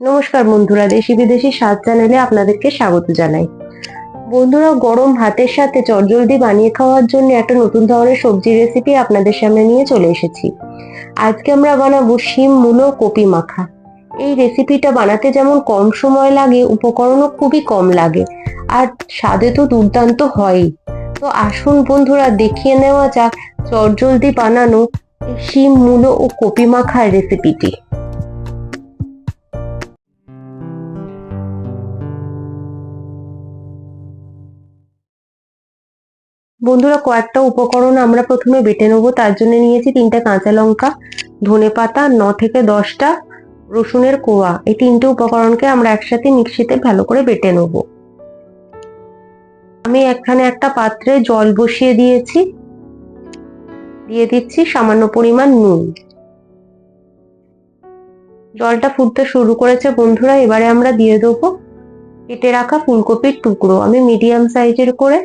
নমস্কার বন্ধুরা, দেশি বিদেশি স্বাদ চ্যানেলে আপনাদেরকে স্বাগত জানাই। বন্ধুরা, গরম ভাতের সাথে চটজলদি বানিয়ে খাওয়ার জন্য একটা নতুন ধরনের সবজি রেসিপি আপনাদের সামনে নিয়ে চলে এসেছি। আজকে আমরা বানাবো শিম, মূলো, কপি মাখা। এই রেসিপিটা বানাতে যেমন কম সময় লাগে, উপকরণও খুবই কম লাগে, আর স্বাদে তো দুর্দান্ত হয়ই। তো আসুন বন্ধুরা, দেখিয়ে নেওয়া যাক চটজলদি বানানো শিম, মূলো ও কপি মাখার রেসিপিটি বন্ধুরা, কয়েকটা উপকরণ আমরা প্রথমে বেটে নেব। তার জন্য নিয়েছি তিনটে কাঁচা লঙ্কা, ধনে পাতা, ন থেকে দশটা রসুনের কোয়া। এই তিনটে উপকরণকে আমরা একসাথে মিক্সিতে ভালো করে বেটে নেব। আমি এখানে একটা পাত্রে জল বসিয়ে দিয়েছি। দিয়ে দিচ্ছি সামান্য পরিমাণ নুন। জলটা ফুটতে শুরু করেছে বন্ধুরা, এবারে আমরা দিয়ে দেবো কেটে রাখা ফুলকপির টুকরো। আমি মিডিয়াম সাইজের করে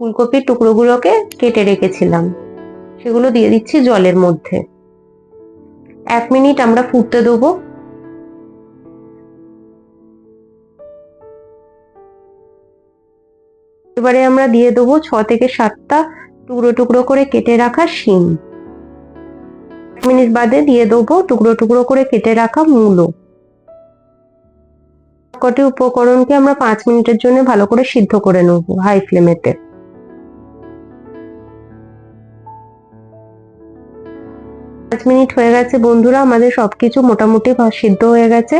ফুলকপির টুকরোগুলোকে কেটে রেখেছিলাম। সেগুলো দিয়ে দিচ্ছি জলের মধ্যে। এক মিনিট আমরা ফুটতে দেবো। এবারে আমরা দিয়ে দেবো ছ থেকে সাতটা টুকরো টুকরো করে কেটে রাখা শিম। মিনিট বাদে দিয়ে দেবো টুকরো টুকরো করে কেটে রাখা মূলো। কটি উপকরণকে আমরা পাঁচ মিনিটের জন্য ভালো করে সিদ্ধ করে নেব হাই ফ্লেমেতে। মিনিট হয়ে গেছে বন্ধুরা, আমাদের সবকিছু মোটামুটি সিদ্ধ হয়ে গেছে।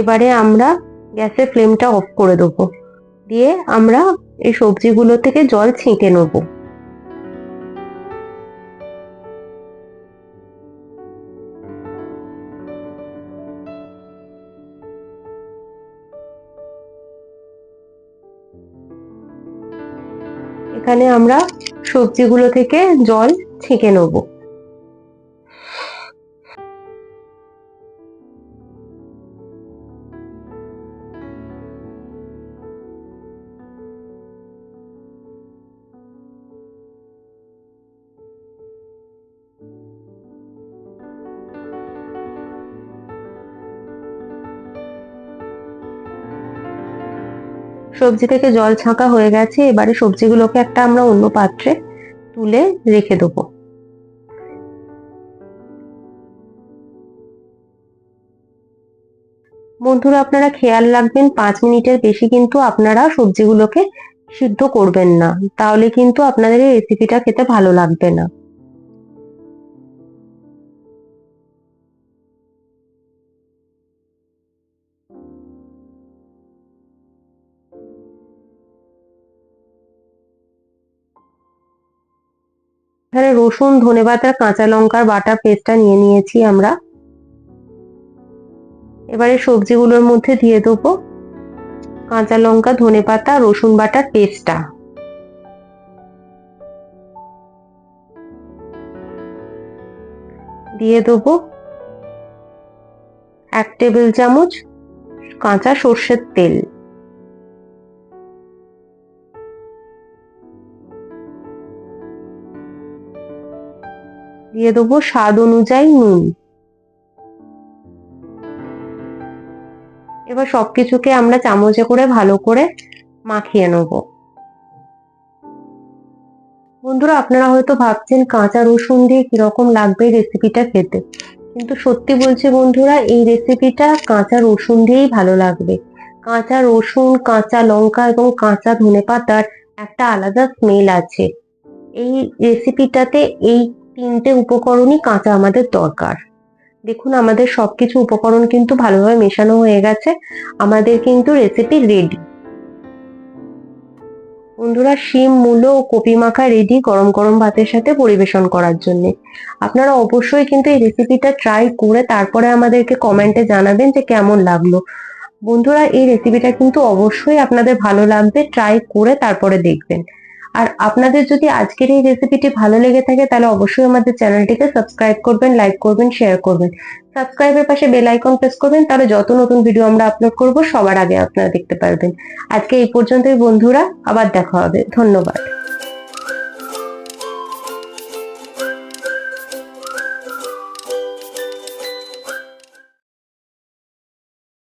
এবারে আমরা গ্যাসের ফ্লেমটা অফ করে দেবো। দিয়ে আমরা এই সবজিগুলো থেকে জল ছিঁকে নেব। এখানে আমরা সবজিগুলো থেকে জল ছেঁকে নেব। সবজি থেকে জল ছাঁকা হয়ে গেছে, এবারে সবজিগুলোকে একটা আমরা অন্য পাত্রে তুলে রেখে দেবো। বন্ধুরা, আপনারা খেয়াল রাখবেন, পাঁচ মিনিটের বেশি কিন্তু আপনারা সবজিগুলোকে সিদ্ধ করবেন না। তাহলে কিন্তু আপনাদের এই রেসিপিটা খেতে ভালো লাগবে না। এখানে রসুন ধনে পাতা কাঁচা লঙ্কার বাটা পেস্টটা নিয়ে নিয়েছি আমরা। এবারে সবজিগুলোর মধ্যে দিয়ে দেবো কাঁচা লঙ্কা ধনে পাতা রসুন বাটার পেস্টটা দিয়ে দেবো এক টেবিল চামচ কাঁচা সর্ষের তেল। দিয়ে দেবো স্বাদ অনুযায়ী নুন। এবার সবকিছুকে আমরা চামচে করে ভালো করে মাখিয়ে নেব। বন্ধুরা, আপনারা হয়তো ভাবছেন কাঁচা রসুন দিয়ে কীরকম লাগবে রেসিপিটা খেতে। কিন্তু সত্যি বলছি বন্ধুরা, এই রেসিপিটা কাঁচা রসুন দিয়েই ভালো লাগবে। কাঁচা রসুন, কাঁচা লঙ্কা এবং কাঁচা ধনে পাতার একটা আলাদা স্মেল আছে। এই রেসিপিটাতে এই তিনটে উপকরণই কাঁচা আমাদের দরকার। দেখুন, আমাদের সবকিছু উপকরণ কিন্তু ভালোভাবে মেশানো হয়ে গেছে। আমাদের কিন্তু রেসিপি রেডি বন্ধুরা, শিম, মূলো ও কপি মাখা রেডি গরম গরম ভাতের সাথে পরিবেশন করার জন্য। আপনারা অবশ্যই কিন্তু এই রেসিপিটা ট্রাই করে তারপরে আমাদেরকে কমেন্টে জানাবেন যে কেমন লাগল। বন্ধুরা, এই রেসিপিটা কিন্তু অবশ্যই আপনাদের ভালো লাগবে ট্রাই করে তারপরে দেখবেন। আর আপনাদের যদি আজকের এই রেসিপিটি ভালো লেগে থাকে, তাহলে অবশ্যই আমাদের চ্যানেলটিকে সাবস্ক্রাইব করবেন লাইক করবেন শেয়ার করবেন। সাবস্ক্রাইবের পাশে বেল আইকন প্রেস করবেন, তাহলে যত নতুন ভিডিও আমরা আপলোড করব, সবার আগে আপনারা দেখতে পারবেন। আজকে এই পর্যন্তই, বন্ধুরা, আবার দেখা হবে। ধন্যবাদ।